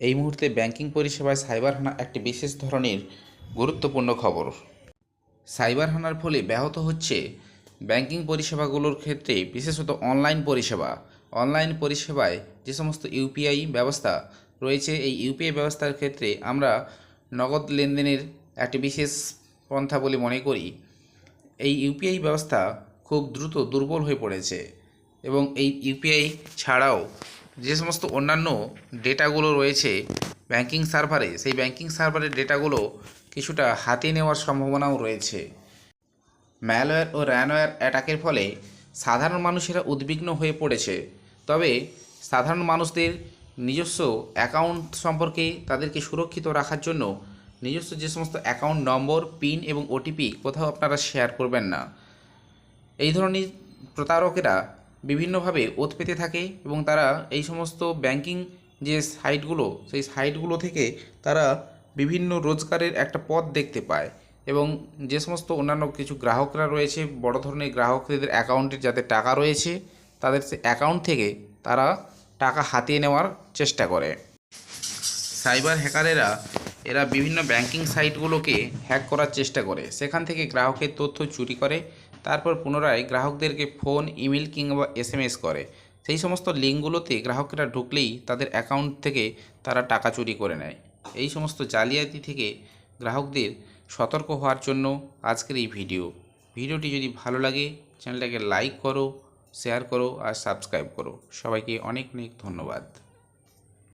এই মুহূর্তে ব্যাংকিং পরিষেবায় সাইবার হানা একটি বিশেষ ধরনের গুরুত্বপূর্ণ খবর। সাইবার হানার ফলে ব্যাহত হচ্ছে ব্যাংকিং পরিষেবাগুলোর ক্ষেত্রে বিশেষত অনলাইন পরিষেবা। অনলাইন পরিষেবায় যে সমস্ত ইউপিআই ব্যবস্থা রয়েছে, এই ইউপিআই ব্যবস্থার ক্ষেত্রে আমরা নগদ লেনদেনের একটি বিশেষ পন্থা বলে মনে করি। এই ইউপিআই ব্যবস্থা খুব দ্রুত দুর্বল হয়ে পড়েছে এবং এই ইউপিআই ছাড়াও যে সমস্ত অন্যান্য ডেটাগুলো রয়েছে ব্যাংকিং সার্ভারে, সেই ব্যাংকিং সার্ভারের ডেটাগুলো কিছুটা হাতিয়ে নেওয়ার সম্ভাবনাও রয়েছে। ম্যালওয়্যার ও র্যানওয়্যার অ্যাটাকের ফলে সাধারণ মানুষেরা উদ্বিগ্ন হয়ে পড়েছে। তবে সাধারণ মানুষদের নিজস্ব অ্যাকাউন্ট সম্পর্কে তাদেরকে সুরক্ষিত রাখার জন্য নিজস্ব যে সমস্ত অ্যাকাউন্ট নম্বর, পিন এবং ওটিপি কোথাও আপনারা শেয়ার করবেন না। এই ধরনের প্রতারকেরা বিভিন্নভাবে ওত পেতে থাকে এবং তারা এই সমস্ত ব্যাংকিং যে সাইটগুলো, সেই সাইটগুলো থেকে তারা বিভিন্ন রোজগারের একটা পথ দেখতে পায় এবং যে সমস্ত অন্যান্য কিছু গ্রাহকরা রয়েছে, বড় ধরনের গ্রাহকদের অ্যাকাউন্টে যাদের টাকা রয়েছে, তাদের সে অ্যাকাউন্ট থেকে তারা টাকা হাতিয়ে নেওয়ার চেষ্টা করে। সাইবার হ্যাকারেরা, এরা বিভিন্ন ব্যাংকিং সাইটগুলোকে হ্যাক করার চেষ্টা করে। সেখান থেকে গ্রাহকের তথ্য চুরি করে তারপর পুনরায় গ্রাহকদেরকে ফোন, ইমেল কিংবা এসএমএস করে। সেই সমস্ত লিঙ্কগুলোতে গ্রাহকেরা ঢুকলেই তাদের অ্যাকাউন্ট থেকে তারা টাকা চুরি করে নেয়। এই সমস্ত জালিয়াতি থেকে গ্রাহকদের সতর্ক হওয়ার জন্য আজকের এই ভিডিও। ভিডিওটি যদি ভালো লাগে, চ্যানেলটাকে লাইক করো, শেয়ার করো আর সাবস্ক্রাইব করো। সবাইকে অনেক অনেক ধন্যবাদ।